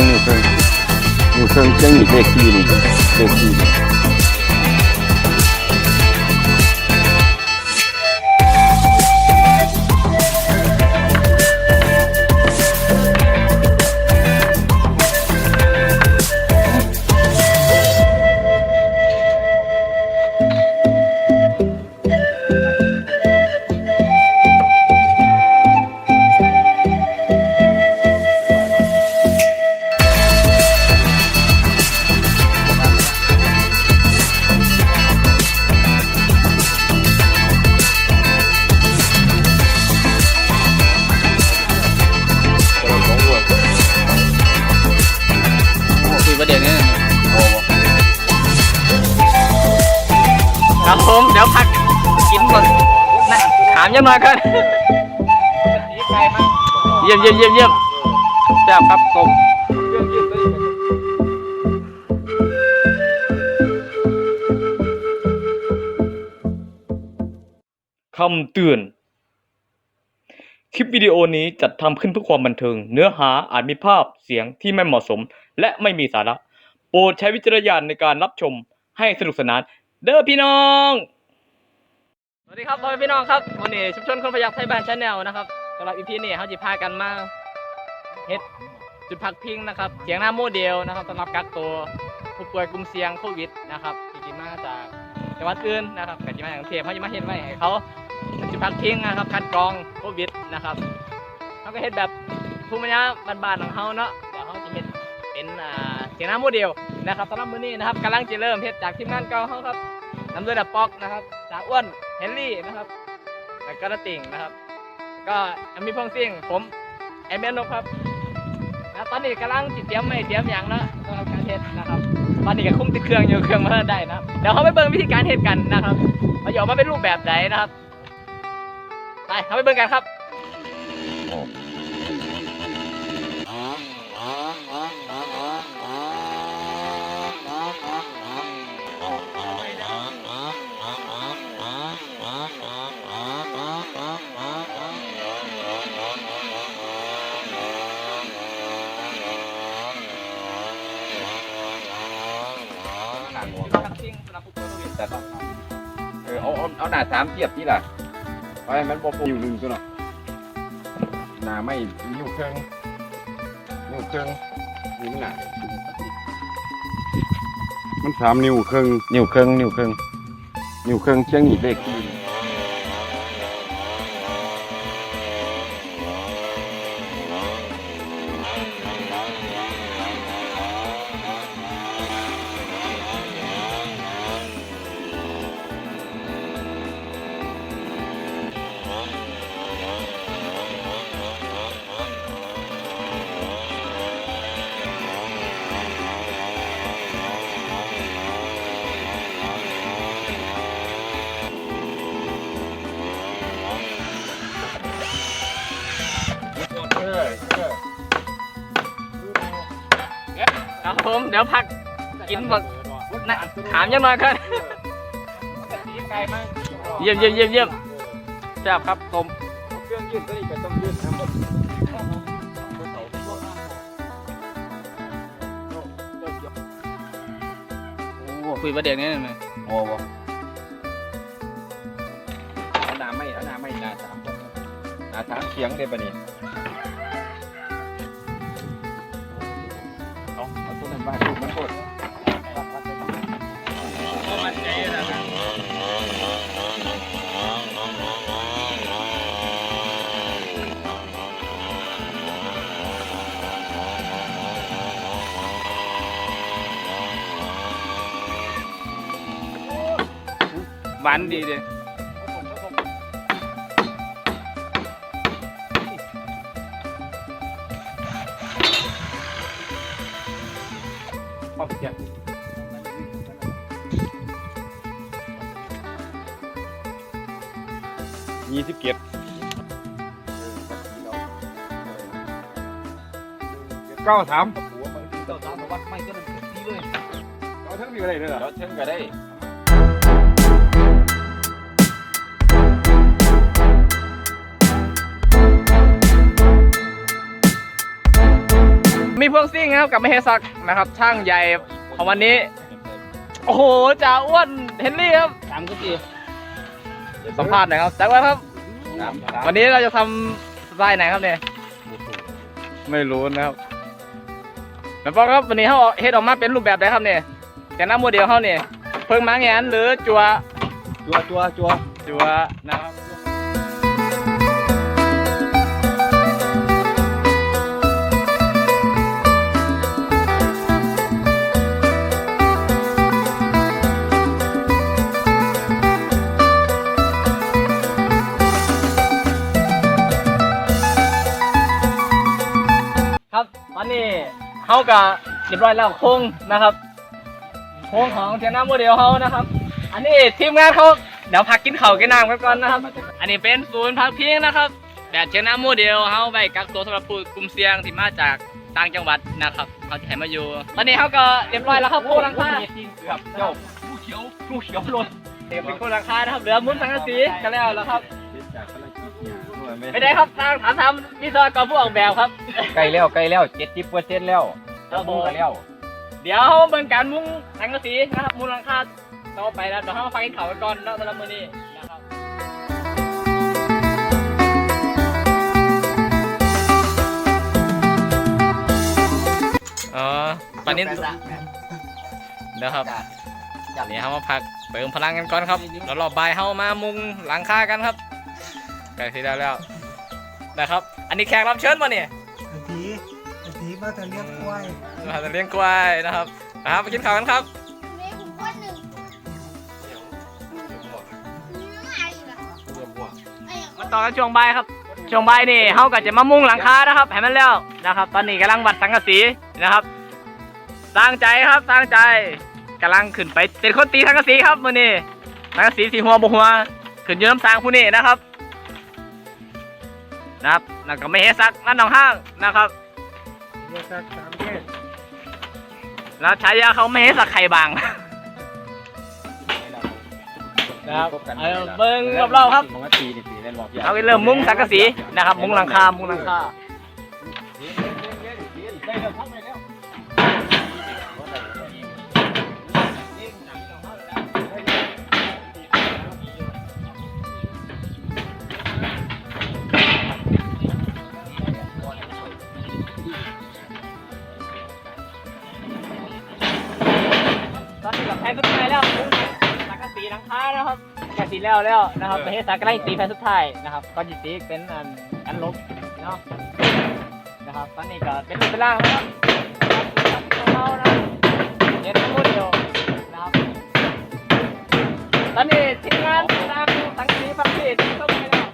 นิ้วเครื่องนิ้วเครื่อ ดี๋ยวพักกินก่อนนะถามยังหน่อยกันเยี่ยมเยี่ยมเยี่ยมเยี่ยมแซ่บครับกลมคำเตือน คลิปวิดีโอนี้จัดทำขึ้นเพื่อความบันเทิง เนื้อหาอาจมีภาพเสียงที่ไม่เหมาะสม และไม่มีสาระ โปรดใช้วิจารณญาณในการรับชมให้สนุกสนาน เด้อพี่น้อง สวัสดีครับพ่อแม่พี่น้องครับวันนี้ชุมชนคนพยัคฆ์ไทยบ้านชาแนลนะครับสำหรับอีพีนี้เขาจะพากันมาเฮ็ดจุดพักพิงนะครับเสียงหน้าโมเดลนะครับสำหรับกักตัวผู้ป่วยกลุ่มเสี่ยงโควิดนะครับที่จริงมาจากจังหวัดอื่นนะครับแต่ที่มาจากกรุงเทพเขาจะมาเฮ็ดไว้ให้เขาจุดพักพิงนะครับคัดกรองโควิดนะครับเขาก็เฮ็ดแบบภูมิปัญญาบ้านๆของเขาเนาะเดี๋ยวเขาจะเฮ็ดเป็นอ่าเสียงน้ำโมเดลนะครับสำหรับมื้อนี้นะครับกำลังจะเริ่มเฮ็ดจากทีมงานเก่าเขาครับำโดยดับป๊อกนะครับจากอ้วนเฮนรี่นะครับแล้วก็นาติ่งนะครับแล้วก็แอมมีพงซิ่งผมแอมเบนนกครับนะตอนนี้กำลังจิตเตรียมไม่เตรียมอย่างนะสำหรับการเทสนะครับตอนนี้ก็คุ้มติดเครื่องอยู่เครื่องมาได้นะเดี๋ยวเขาไปเบิ่งวิธีการเทสกันนะครับมาหยอกมาเป็นรูปแบบไหนนะครับไปเขาไปเบิ่งกันครับ แต่ต้องเออเอาเอาเอาหน้าสามเทียบที่ล่ะเพราะมันบ่ปูอยู่หนึ่งตัวเนาะหน้าไม่นิ้วเครื่องนิ้วเครื่องนิ้วหน้ามันสามนิ้วเครื่องนิ้วเครื่องนิ้วเครื่องนิ้วเครื่องเชียงหนีเลขที่ กินบักนะถามยังหน่อยกันเยี่ยมเยี่ยมเยี่ยมเยี่ยมแซ่บครับกลมเครื่องยืดตัวนี้ก็ต้องยืดนะคุยประเด็นนี้หน่อยโอ้โหเอาหน้าไม่เอาหน้าไม่หน้าสามคนหน้าสามเสียงเด้ปะนี่เอาเอาตัวนั้นบ้านลูกมันกดมัน หวานดีเลยป๊อบเสียงยี่สิบเก็ดเก้าสามเจ้าสาววัดไม่ก็เป็นดีเลยเอาทั้งปีก็ได้เลยเหรอทั้งก็ได้ พวงซิ่งนะครับกับมเฮซักนะครับ ช่างใหญ่ของวันนี้ โอ้โหจ่าอ้วนเฮนรี่ครับสามก็สี่สัมภาษณ์หน่อยครับจ่าอ้วนครับ สามสามวันนี้เราจะทำสไตล์ไหนครับเนี่ย ไม่รู้นะครับแล้วก็ครับวันนี้เขาเฮ็ดออกมาเป็นรูปแบบไหนครับเนี่ยแต่หน้าโมเดลเขาเนี่ยเพิ่งมาแงนหรือจัว จัวจัวจัวจัวนะครับ นนี้เขาก็เรียบร้อยแล้วโค้งนะครับโค้งของเทยนาโมเดลเขานะครับ อันนี้ทีมงานเขาเดี๋ยวพักกินข้าวกินน้ำกันก่อนนะครับ อันนี้เป็นศูนย์พักพิงนะครับแบบเชนาโมเดลเขาไว้กักตัวสำหรับผู้กลุ่มเสี่ยงที่มาจากต่างจังหวัดนะครับเขาจะให้มาอยู่ ตอนนี้เขาก็เรียบร้อยแล้วครับโค้งหลังคาเกือบเจ้าผู้เขียวผู้เขียวหล่นเตรียมเป็นโค้งหลังคานะครับเหลือมุ้นสังกะสีกันแล้วแล้วครับ ไม่ได้ครับทางถามทำวิศวกรผู้ออกแบบครับใกล้แล้วใกล้แล้วเจ็ดสิบเปอร์เซ็นต์แล้วครับผมใกล้แล้วเดี๋ยวเบิ่งการมุ้งสังกะสีนะครับมุ้งหลังคาต่อไปแล้วเดี๋ยวเรามาฟังกินข้าวกันก่อนเนาะสำหรับมื้อนี้นะครับอ๋อตอนนี้เดี๋ยวครับเดี๋ยวเรามาพักเติมพลังกันก่อนครับแล้วรอบบ่ายเฮามามุงหลังคากันครับ ใกล้ที่แล้วแล้วนะครับ อันนี้แขกรับเชิญมาเนี่ยไอ้ผีไอ้ผีมาแต่เลี้ยงควายเราจะเลี้ยงควายนะครับนะครับมากินข้าวกันครับแม่ผมคนหนึ่งอะไรล่ะไอ้มาต่อกันช่วงบ่ายครับ ช่วงบ่ายนี่เฮาก็จะมามุงหลังคานะครับให้มันแล้วนะครับ ตอนนี้กำลังวัดสังกะสีนะครับ สร้างใจครับสร้างใจกำลังขึ้นไปเป็นคนตีสังกะสีครับมื้อนี้สังกะสีสีหัวบ่หัวขึ้นอยู่น้ำสร้างผู้นี้นะครับ นะครับแล้วก็ไม่เฮซักนั่นหนองห้างนะครับเรียกสักสามแยกแล้วฉายาเขาไม่เฮซักใครบางนะครับเอาเบิ่งรอบๆครับมันก็ตีนี่ตีเล่นรอบเอาไปเริ่มมุ้งสังกะสีนะครับ มุ้งหลังคา มุ้งหลังคา ผ่นสุดท้ายแล้วสังกะสีหลังคาแล้วครับสังกะสีแล้วแล้วนะครับประเทศสากำลังตีแผ่นสุดท้ายนะครับก่อนจะตีเป็นอันกันลบเนาะนะครับตอนนี้ก็เป็นรูปเป็นร่างแล้วครับเรานะเย็นทั้งหมดเดียวนะครับตอนนี้ทีมงานสร้างสังกะสีฟังเพจเข้าไปแล้ว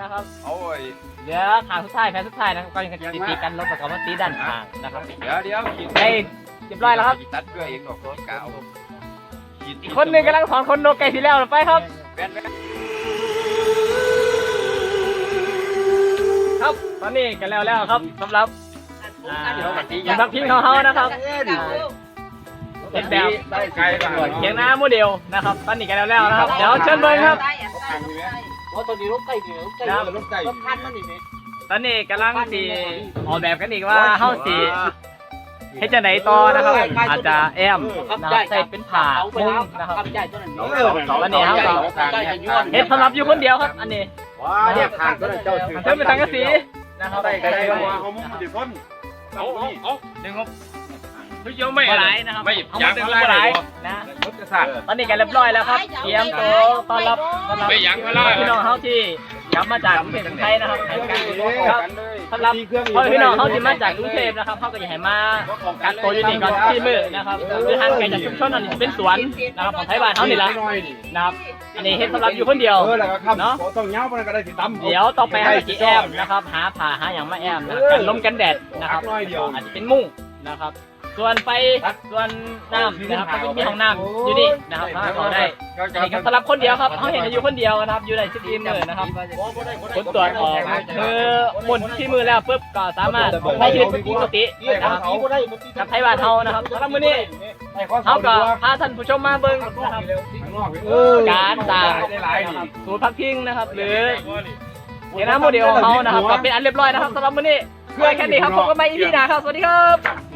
นะครับโอ้ยเหลือทางสุดท้ายแผ่นสุดท้ายนะครับก่อนจะตีกันลบแล้วก็มาตีด้านข้างนะครับเดี๋ยวเดี๋ยวได้เรียบร้อยแล้วครับตัดเกลือเองดอกรถกาว อีกคนหนึ่งกำลังถอนคนโนไก่สีแล้วไปครับแว่นแว่นครับตอนนี้กันแล้วแล้วครับสำหรับยังพักพิงของเขานะครับเป็นแบบได้ไกลบ้างเขียงหน้าโมเดลนะครับ ตอนนี้กันแล้วแล้วนะครับ เดี๋ยวเชิญเบิ้งครับว่าตัวนี้รถไก่เนี่ยรถไก่ครับรถไก่รถคันมันนี่ไหมตอนนี้กำลังสีออกแบบกันอีกว่าเฮาสี เฮ็ดจะไหนต่อนะครับอาจจะแอมนะครับใส่เป็นผ่ามุ้งนะครับขับใหญ่ตัวนั้นวันนี้เขาก็เฮ็ดสำหรับอยู่คนเดียวครับ อันนี้ว้าเนี่ยทางก็ได้เจ้าถือเพิ่มเป็นสังกะสีนะครับได้ก็ได้เขามุ่งดิพ้นเอาเอาเอาดึงงบไม่เยอะไม่หลายนะครับไม่เอายัมางดึงเวงลาบหลายเลยนะรถกระสับตอนนี้กันเรียบร้อยแล้วครับเตรียมตัวต้อนรับต้อนรับไม่ยั้งเวลาพี่น้องเขาที่กลับมาจากกรุงเทพกรุงไทยนะครับให้การครับ เลยต้อนรับพ่อพี่น้องเขาที่มาจากกรุงเทพนะครับเขาก็อยากให้มาการตัวอยู่นี่ก่อนที่มือนะครับคือทางไกลจากชุมชนนั่นเป็นสวนนะครับของไทยบ้านเขานี่แหละนะครับอันนี้เฮ็ดสำหรับอยู่คนเดียวเออแล้วก็ครับเนาะต้องเงามันก็ได้สิตำเดี๋ยวต่อไปให้จีแอมนะครับหาผ่าหาอย่างมาแอมนะกันลมกันแดดนะครับอาจจะเป็นมุ้งนะครับ ส่วนไฟส่วนน้ำนะครับก็จะมีห้องน้ำอยู่นี่นะครับถ้าเขาได้นี่ครับสำหรับคนเดียวครับเขาเห็นอยู่คนเดียวนะครับ อยู่ในสิบอีมือนะครับผลตรวจออกมือหมุนที่มือแล้วปุ๊บก็สามารถใช้ชีวิตปกตินะครับกับไทยบ้านเฮานะครับสำหรับมื้อนี้เขาก็พาท่านผู้ชมมาเบิ่งนะครับการสร้างนะครับศูนย์พักพิงนะครับ หรือเดี๋ยวนะโมเดลของเขานะครับก็เป็นอันเรียบร้อยนะครับสำหรับมื้อนี้ไว้แค่นี้ครับพบกันใหม่ EP หน้าครับ สวัสดีครับ